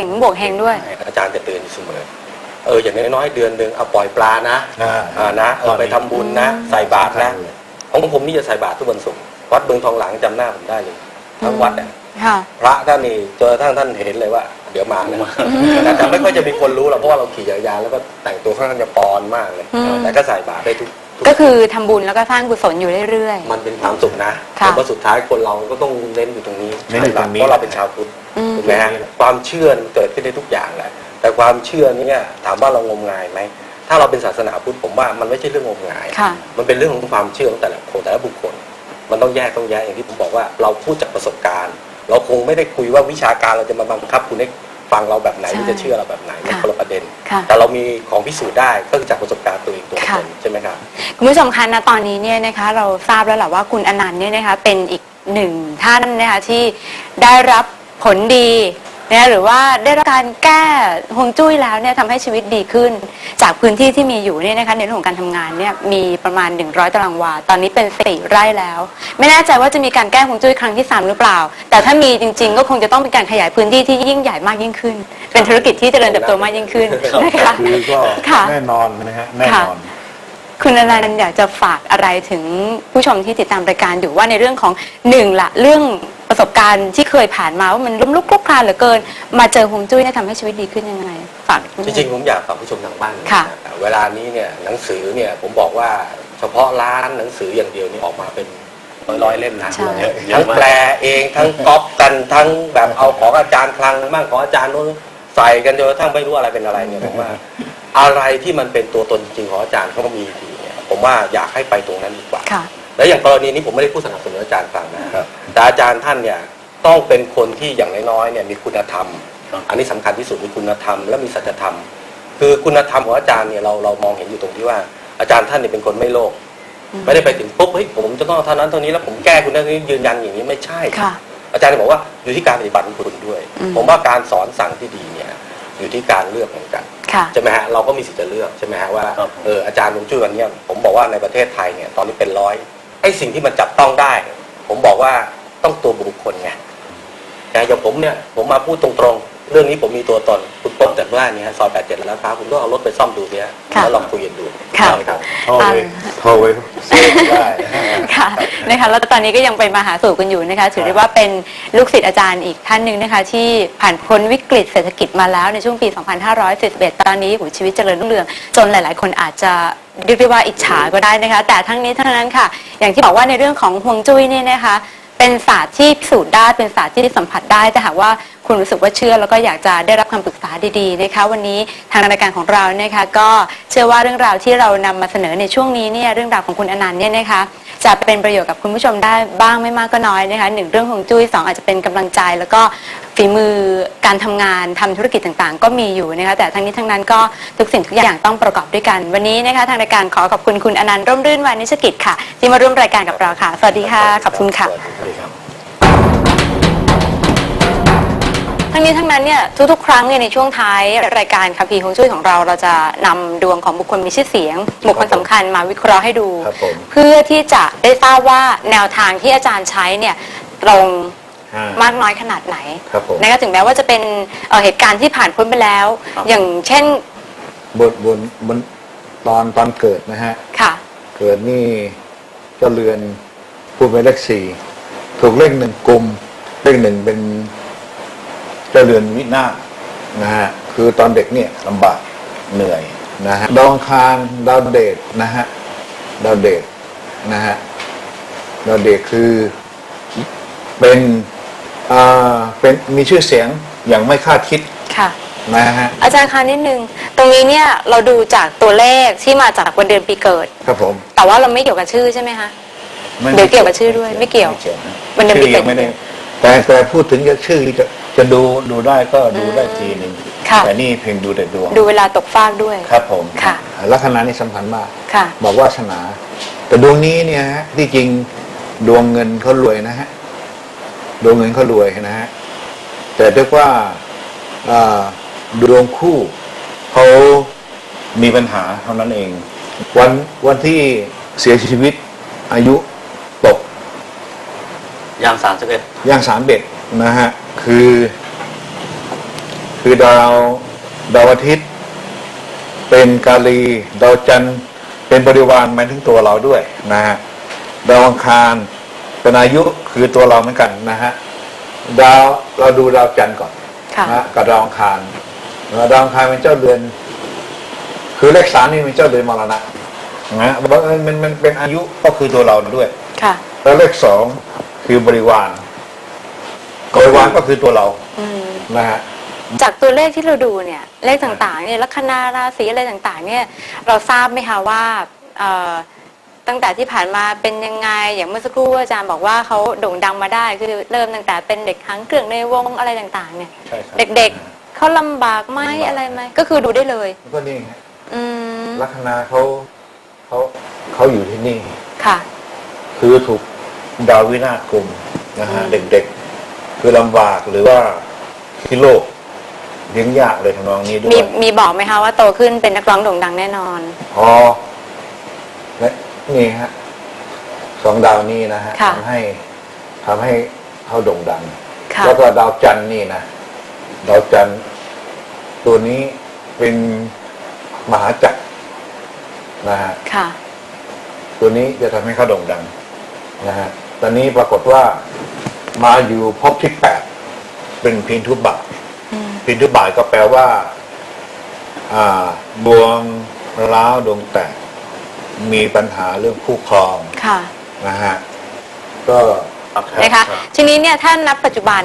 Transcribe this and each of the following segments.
ก่งบวกเฮงด้วย อาจารย์จะเตือนอยู่เสมอ เอออย่างน้อยๆเดือนหนึ่งเอาปล่อยปลานะอ่าอ่านะเออไปทำบุญนะ ใส่บาตรนะ ของผมนี่จะใส่บาตรทุกวันศุกร์วัดเบืองทองหลังจำหน้าผมได้เลย ทั้งวัดอะค่ะ พระท่านนี่เจอท่านท่านเห็นเลยว่า เดี๋ยวมานะแต่แต่ไม่ค่อยจะมีคนรู้หรอกเพราะว่าเราขี่จักรยานแล้วก็แต่งตัวค่อนข้างจะปอนมากเลย อืม แต่ก็ใส่บาตรได้ทุกทุ กก็คือทำบุญแล้วก็สร้างกุศลอยู่เรื่อย มันเป็นความสุขนะค่ะแต่ว่าสุดท้ายคนเราก็ต้องเน้นอยู่ตรงนี้เน้นอยู่ตรงนี้ เพราะเราเป็นชาวพุทธๆอืมถูกไหมฮะความเชื่อมันเกิดขึ้นได้ทุกอย่างแหละแต่ความเชื่อนี้เนี่ยถามว่าเรางมงายไหมถ้าเราเป็นศาสนาพุทธผมว่ามันไม่ใช่เรื่องงมงาย ค่ะ มันเป็นเรื่องของความเชื่อของแต่ละคนแต่ละบุคคล มันต้องแยกต้องแยกอย่างที่ผมบอกว่าเราพูดจากประสบการณ์ เราคงไม่ได้คุยว่าวิชาการเราจะมาบังคับคุณให้ ฟังเราแบบไหนใช่หรือจะเชื่อเราแบบไหนมันค่ะคนละประเด็น ค่ะแต่เรามีของพิสูจน์ได้ก็คือจากประสบการณ์ตัวเองตัวค่ะตนใช่ไหมครับ คุณผู้ชมคะณตอนนี้เนี่ยนะคะเราทราบแล้วแหละว่าคุณอนันต์เนี่ยนะคะเป็นอีกหนึ่งท่านนะคะที่ได้รับผลดี นะหรือว่าได้รับการแก้ฮวงจุ้ยแล้วเนี่ยทำให้ชีวิตดีขึ้น จากพื้นที่ที่มีอยู่เนี่ยนะคะในเรื่องของการทำงานเนี่ยมีประมาณ 100 ตารางวา ตอนนี้เป็นสี่ไร่แล้ว ไม่แน่ใจว่าจะมีการแก้ฮวงจุ้ยครั้งที่ 3 หรือเปล่า แต่ถ้ามีจริง ๆ ก็คงจะต้องเป็นการขยายพื้นที่ที่ยิ่งใหญ่มากยิ่งขึ้น เป็นธุรกิจที่เจริญเติบโตมากยิ่งขึ้นนะคะคือก็ค่ะ แน่นอนนะฮะแน่นอน คุณอนันต์อยากจะฝากอะไรถึงผู้ชมที่ติดตามรายการอยู่ว่าในเรื่องของหนึ่งละเรื่องประ สบการณ์ที่เคยผ่านมาว่ามันล้มลุกคลุกคลานเหลือเกิน มาเจอฮวงจุ้ยเนี่ยทำให้ชีวิตดีขึ้นยังไงฝากจริงๆผมอยากฝากผู้ชมทางบ้านนะค่ะเวลานี้เนี่ยหนังสือเนี่ยผมบอกว่าเฉพาะร้านหนังสืออย่างเดียวนี่ออกมาเป็นร้อยๆเล่มนะใช่ทั้งแปลเองทั้งก๊อปกันทั้งแบบเอาของอาจารย์คลังบ้างของอาจารย์โน้นใส่กันจนกระทั่งไม่รู้อะไรเป็นอะไรเนี่ยผมว่า อะไรที่มันเป็นตัวตนจริงของอาจารย์เขาก็มีดีเนี่ยผมว่าอยากให้ไปตรงนั้นดีกว่า ค่ะ แล้วอย่างกรณีนี้ผมไม่ได้พูดสนับสนุนอาจารย์ฟังนะครับ แต่อาจารย์ท่านเนี่ยต้องเป็นคนที่อย่างน้อยๆเนี่ยมีคุณธรรม อันนี้สำคัญที่สุดมีคุณธรรม และมีสัจธรรม คือคุณธรรมของอาจารย์เนี่ยเราเรามองเห็นอยู่ตรงที่ว่า อาจารย์ท่านเนี่ยเป็นคนไม่โลภอืมไม่ได้ไปถึงปุ๊บเฮ้ยผมจะต้องเอาเท่านั้นเท่านี้แล้วผมแก้คุณได้ยืนยันอย่างนี้ไม่ใช่ค่ะอาจารย์บอกว่าอยู่ที่การปฏิบัติของคุณด้วยอืมผมว่าการสอนสั่งที่ดีเนี่ยอยู่ที่การเลือกเหมือนกันค่ะใช่ไหมฮะเราก็มีสิทธิ์จะเลือกใช่ไหมฮะว่าครับเอออาจารย์ลุงจุ้ยวันเนี้ยผมบอกว่าในประเทศไทยเนี่ยตอนนี้เป็นร้อยไอ้สิ่งที่มันจับต้องได้ ผมบอกว่า ต้องตัวบุคคลไงนะอย่างผมเนี่ยผมมาพูดตรงๆ เรื่องนี้ผมมีตัวตนคุณพบแต่ว่านี่ฮะซอยแปดเจ็ดแล้วครับคุณก็เอารถไปซ่อมดูเนี่ยค่ะแล้วลองคุยกันดูค่ะ ครับโทรไปโทรไปเสียได้นะฮะค่ะนะคะแล้วตอนนี้ก็ยังเป็นมาหาสู่กันอยู่นะคะถือได้ว่าเป็นลูกศิษย์อาจารย์อีกท่านหนึ่งนะคะ ที่ผ่านพ้นวิกฤตเศรษฐกิจมาแล้วในช่วงปี 2541 ตอนนี้โหชีวิตเจริญรุ่งเรือง จนหลาย ๆ คนอาจจะเรียกได้ว่าอิจฉาก็ได้นะคะ แต่ทั้งนี้ทั้งนั้นค่ะ อย่างที่บอกว่าในเรื่องของฮวงจุ้ยเนี่ยนะคะ เป็นศาสตร์ที่พิสูจน์ได้เป็นศาสตร์ที่สัมผัสได้แต่หากว่าคุณรู้สึกว่าเชื่อแล้วก็อยากจะได้รับคำปรึกษาดีๆนะคะวันนี้ทางรายการของเรานะคะก็เชื่อว่าเรื่องราวที่เรานำมาเสนอในช่วงนี้เนี่ยเรื่องราวของคุณอนันต์เนี่ยนะคะ จะเป็นประโยชน์กับคุณผู้ชมได้บ้างไม่มากก็น้อยนะคะหนึ่งเรื่องของจุ้ยสองอาจจะเป็นกำลังใจ แล้วก็ฝีมือการทำงานทำธุรกิจต่างๆ ก็มีอยู่นะคะแต่ทั้งนี้ทั้งนั้นก็ทุกสิ่งทุกอย่างต้องประกอบด้วยกัน วันนี้นะคะทางรายการขอขอบคุณคุณอนันต์ร่มรื่นวานิชกิจค่ะ ที่มาร่วมรายการกับเราค่ะ สวัสดีค่ะขอบคุณค่ะ สวัสดีครับ ทั้งนี้ทั้งนั้นเนี่ยทุกๆ ครั้งเนี่ยในช่วงท้ายรายการคัมภีร์ของช่วยของเราเราจะนำดวงของบุคคลมีชื่อเสียง บุคคลสำคัญมาวิเคราะห์ให้ดู ครับผม เพื่อที่จะได้ทราบว่าแนวทางที่อาจารย์ใช้เนี่ยตรงอ่ามากน้อยขนาดไหนครับผม นะคะถึงแม้ว่าจะเป็นเอ่อเหตุการณ์ที่ผ่านพ้นไปแล้ว ครับ อย่างเช่นบนบนบนตอนตอนเกิดนะฮะ ค่ะเกิดนี่เจ้าเรือนพูดไปเลขสี่ถูกเลขหนึ่งกลมเลขหนึ่งเป็น เจ้าเรือนวินาศนะฮะคือตอนเด็กเนี่ยลำบากเหนื่อยนะฮะดาวอังคารดาวเดชนะฮะดาวเดชนะฮะดาวเดชคือเป็นอ่าเป็นมีชื่อเสียงอย่างไม่คาดคิดค่ะ นะฮะอาจารย์คะนิดนึง ตรงนี้เนี่ยเราดูจากตัวเลขที่มาจากวันเดือนปีเกิด ครับผมแต่ว่าเราไม่เกี่ยวกับชื่อใช่ไหมคะ ไม่เดี๋ยวเกี่ยวกับชื่อด้วยไม่เกี่ยวไม่เกี่ยวนะมันยังชื่อมียังไม่ได้แต่แต่พูดถึงจะชื่อจะ จะดูดูได้ก็ดูได้ทีหนึ่งค่ะ แต่นี่เพียงดูแต่ดวงดูเวลาตกฟากด้วย ครับผมค่ะ ลัคนานี่สำคัญมาก ค่ะ บอกวาสนา แต่ดวงนี้เนี่ยฮะที่จริงดวงเงินเขารวยนะฮะดวงเงินเขารวยนะฮะแต่เรียกว่าอ่าดวงคู่เขามีปัญหาเท่านั้นเอง วันวันที่เสียชีวิตอายุตก ยางสามสิบเอ็ด ย่างสามเบ็ดนะฮะ คือ คือดาวดาวอาทิตย์ เป็นกาลีดาวจันทร์เป็นบริวารหมายถึงตัวเราด้วยนะฮะดาวอังคารเป็นอายุคือตัวเราเหมือนกันนะฮะดาวเราดูดาวจันทร์ก่อนค่ะ นะฮะกับดาวอังคารนะดาวอังคารเป็นเจ้าเรือน คือเลขสามนี่เป็นเจ้าเรือนมรณะนะฮะบังเอิญมันมันเป็นอายุก็คือตัวเราด้วย ค่ะ แล้วเลขสองคือบริวาร บริวารก็คือตัวเราอืมนะฮะ จากตัวเลขที่เราดูเนี่ยเลขต่างๆเนี่ยลัคนาราศีอะไรต่างๆเนี่ยเราทราบไหมคะว่าเอ่อตั้งแต่ที่ผ่านมาเป็นยังไงอย่างเมื่อสักครู่อาจารย์บอกว่าเขาโด่งดังมาได้คือเริ่มตั้งแต่เป็นเด็กหางเครื่องในวงอะไรต่างๆ เนี่ยใช่ครับ เด็กๆเขาลำบากไหมลำบากอะไรไหมก็คือดูได้เลยก็นี่ไงอืมลัคนาเขาเขาเขาอยู่ที่นี่ ค่ะ คือถูกดาววินาศกลุ่มนะฮะอืม เด็กๆ คือลำบากหรือว่าที่โลกเลี้ยงยากเลยทำนองนี้ด้วมียมีบอกไหมคะว่าโตขึ้นเป็นนักร้องโด่งดังแน่นอน พอและนี่ฮะสองดาวนี้นะฮะค่ะทำให้ทำให้เขาโด่งดัง ค่ะ แล้วก็ดาวจันทร์นี่นะดาวจันทร์ตัวนี้เป็นมหาจักรนะฮะ ค่ะ ตัวนี้จะทำให้เขาโด่งดังนะฮะ ตอนนี้ปรากฏว่า มาอยู่ภพที่แปดเป็นพินทุบาทอืมพินทุบาทก็แปลว่า อ่าดวงร้าวดวงแตก มีปัญหาเรื่องคู่ครองค่ะนะฮะก็นะคะทีนี้เนี่ยถ้านับปัจจุบัน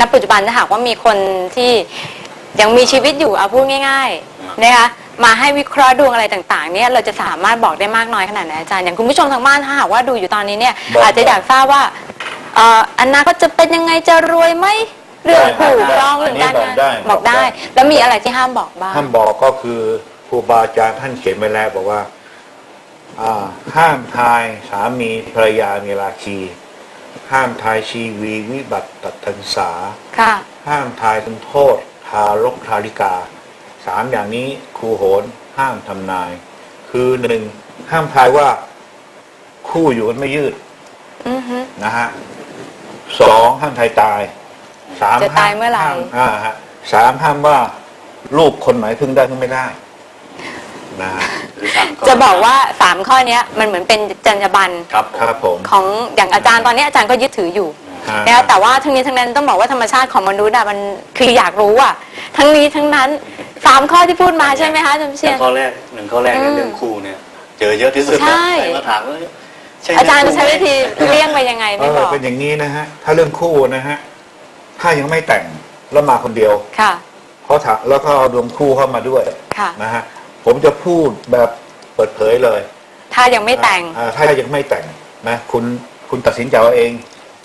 นับปัจจุบันถ้าหากว่ามีคนที่ยังมีชีวิตอยู่เอาพูดง่าย ๆนะคะมาให้วิเคราะห์ดวงอะไรต่างๆ เนี่ยเราจะสามารถบอกได้มากน้อยขนาดไหนอาจารย์อย่างคุณผู้ชมทางบ้านถ้าหากว่าดูอยู่ตอนนี้เนี่ยบอกอาจจะอยากทราบว่า เอ่ออนาคตจะเป็นยังไงจะรวยไหมเรื่องคู่ครองอัเรื่นองนี้การบอกงานได้บอกได้บอกได้ แล้วมีอะไรที่ห้ามบอกบ้าง ท่านบอกก็คือครูบาอาจารย์ท่านเขียนไว้แล้วบอกว่าอ่า ห้ามทายสามีภรรยามีราคี ห้ามทายชีวีวิบัติตัดทันษาค่ะ ห้ามทายคุณโทษทารกทาริกาสามอย่างนี้ครูโหนห้ามทำนาย คือหนึ่งห้ามทายว่าคู่อยู่กันไม่ยืดอือฮึนะฮะ สองห้ามทายตายสามจะตายเมื่อไหร่ห้อ่าฮะสามห้ามว่าลูกคนไหนพึ่งได้พึ่งไม่ได้นะฮะคือสามข้จะบอกว่าสามข้อเนี้ยมันเหมือนเป็นจรรยาบรรณครับผม ครับผมของอย่างอาจารย์ตอนนี้อาจารย์ก็ยึดถืออยู่ ฮะนะคะแต่ว่าทั้งนี้ทั้งนั้นต้องบอกว่าธรรมชาติของมนุษย์อะมันคืออยากรู้อะทั้งนี้ทั้งนั้นสามข้อที่พูดมาใช่ไหมคะอาจารย์เชีแต่ยนข้อแรกหนึ่งข้อแรกเนี่ยอืมเรื่องครูเนี่ย เจอเยอะที่สุดใช่ ใครมาถามว่า ใช่อาจารย์จะใช้วิธีเลี่ยงไปยังไงเอไม่บออกเป็นอย่างนี้นะฮะ ถ้าเรื่องคู่นะฮะ ถ้ายังไม่แต่งแล้วมาคนเดียวค่ะ เขาถามแล้วก็เอาดวงคู่เข้ามาด้วยค่ะ นะฮะ ผมจะพูดแบบเปิดเผยเลยถ้ายังไม่แต่งอ่าถ้ายังไม่แต่งนะคุณคุณตัดสินใจเอาเอง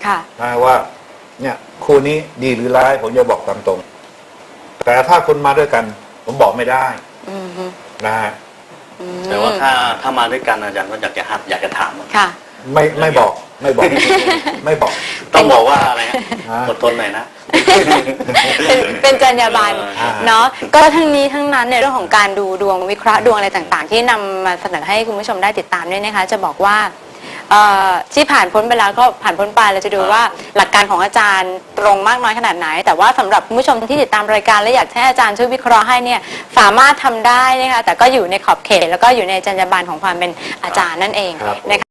ค่ะ นะว่า เนี่ยคู่นี้ดีหรือร้าย ผมจะบอกตามตรง แต่ถ้าคุณมาด้วยกัน ผมบอกไม่ได้อืมฮึนะฮะอืม แต่ว่าถ้าถ้ามาด้วยกันอาจารย์ก็อยากจะหัดอยากจะถามว่าค่ะ ไม่ไม่บอกไม่บอก ไม่บอก ต้องบอกว่าอะไรฮะอ่า อดทนหน่อยนะ เป็นเป็นจรรยาบรรณอ่า เนาะก็ทั้งนี้ทั้งนั้นในเรื่องของการดูดวงวิเคราะห์ดวงอะไรต่างๆ ที่นำมาเสนอให้คุณผู้ชมได้ติดตามด้วยนะคะ จะบอกว่า เอ่อที่ผ่านพ้นไปแล้วก็ผ่านพ้นไปเราจะดูว่าหลักการของอาจารย์ตรงมากน้อยขนาดไหน แต่ว่าสำหรับคุณผู้ชมที่ติดตามรายการและอยากให้อาจารย์ช่วยวิเคราะห์ให้เนี่ยสามารถทำได้นะคะแต่ก็อยู่ในขอบเขต แล้วก็อยู่ในจรรยาบรรณของความเป็นอาจารย์นั่นเองครับ นะคะ